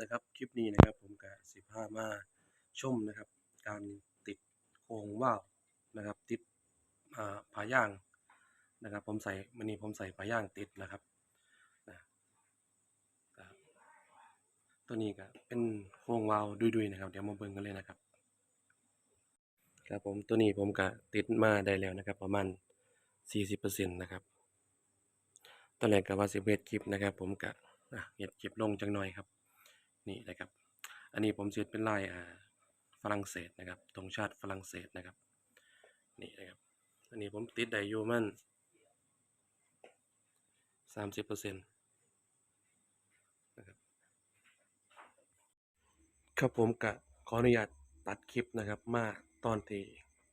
นะครับ คลิปนี้นะครับ ผมกับสิบห้ามาชมนะครับ การติดโครงว่าวนะครับ ติดอ่าผาย่างนะครับ ผมใส่มันนี้ผมใส่ผาย่างติดนะครับนะตัวนี้ก็เป็นโครงวาวดุยๆนะครับ เดี๋ยวมาเบิ่งกันเลยนะครับ ครับผมตัวนี้ผมก็ติดมาได้แล้วนะครับ ประมาณ 40%นะครับตอนแรกก็ว่าสิเฮ็ดคลิปนะครับ ผมก็อะเฮ็ดคลิปลงจังหน่อยครับ นี่นะครับ อันนี้ผมเสิเฮ็ดเป็นลายอ่าฝรั่งเศสนะครับธงชาติฝรั่งเศสนะครับ นี่นะครับ อันนี้ผมติดได้อยู่มัน30%นต์นะครับ ครับผมก็ขออนุญาตตัดคลิปนะครับ มาตอนที่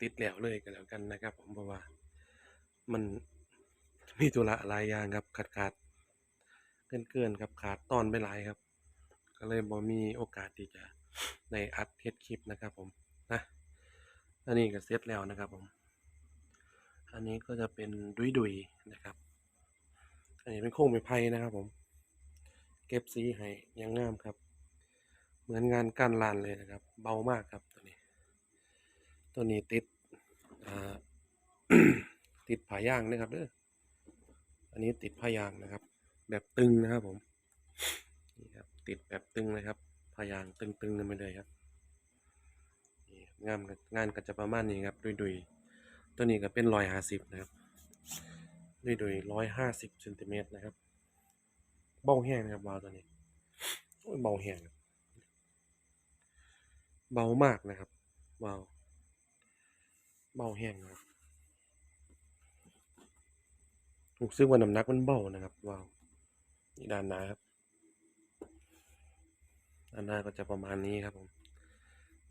ติดแล้วเลยก็แล้วกันนะครับ ผมเพราะว่ามันมีธุระหลายอย่างครับขาดขาดเกินเกินๆครับขาดตอนไปหลายครับ ก็เลยบ่มีโอกาสที่จะได้อัดเฮ็ดคลิปนะครับผมนะอันนี้ก็เสร็จแล้วนะครับผม อันนี้ก็จะเป็นดุยๆนะครับ อันนี้เป็นโครงไม้ไผ่นะครับผม เก็บสีให้ยังงามครับ เหมือนงานก้านลานเลยนะครับ เบามากครับตัวนี้ ตัวนี้ติดติดผายางนะครับเด้ออันนี้ติดผายางนะครับ แบบตึงนะครับผม ติดแบบตึงเลยครับผายางตึงๆกันไปเลยครับงานงานก็จะประมาณนี้ครับดุยๆตัวนี้ก็เป็นร้อยห้าสิบนะครับดุยๆร้อยห้าสิบเซนติเมตรนะครับ เบาแห้งนะครับวาวตัวนี้เบาแห้งเบามากนะครับวาวเบาแห้งนะครับรู้สึกว่าน้ำหนักมันเบานะครับวาวนี่ด้านหน้าครับ ด้านหน้าก็จะประมาณนี้ครับผม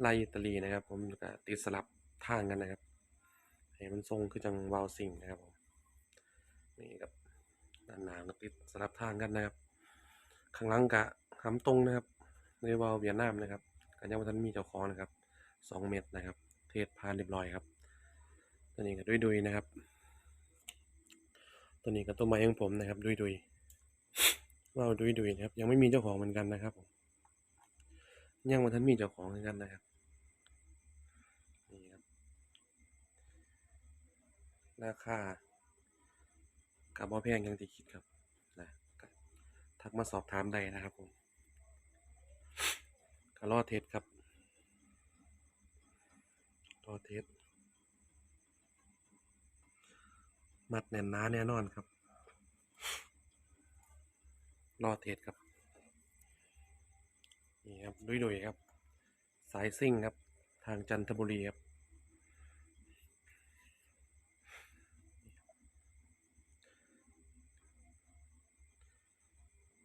ลายอิตาลีนะครับ ผมก็ติดสลับทางกันนะครับให้มันทรงคือจังวาวซิงนะครับผมนี่ครับด้านหน้าก็ติดสลับทางกันนะครับ ข้างหลังกะหำตรงนะครับในวาวเวียดนามนะครับก็ยังบ่ทันมีเจ้าของนะครับสองเม็ดนะครับ เทศผ่านเรียบร้อยครับ ตัวนี้ก็ดุยๆนะครับ ตัวนี้ก็ตัวไม้ของผมนะครับ ดุยๆว่าวดุยนะครับ ยังไม่มีเจ้าของเหมือนกันนะครับผม ยังบ่ทันมีเจ้าของเหมือนกันนะครับนี่ครับ ราคากับบ่แพงอย่างที่คิดครับนะทักมาสอบถามได้นะครับผมก็รอเทสครับรอเทสมัดแน่นหนาแน่นอนครับ รอเทสครับ นี่ครับดุยดุยครับ สายซิ่งครับ ทางจันทบุรีครับ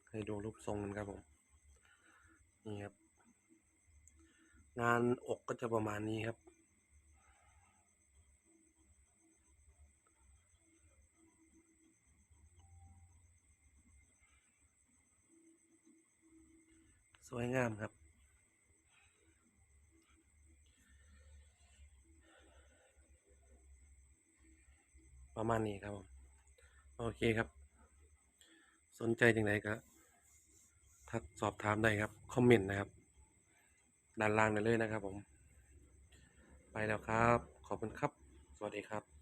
ให้ดูรูปทรงกันครับผม นี่ครับ งานอกก็จะประมาณนี้ครับ วยงามครับ ประมาณนี้ครับผม โอเคครับ สนใจจังไดก็ทักสอบถามได้ครับ คอมเมนต์นะครับ ด้านล่างได้เลยนะครับผม ไปแล้วครับ ขอบคุณครับ สวัสดีครับ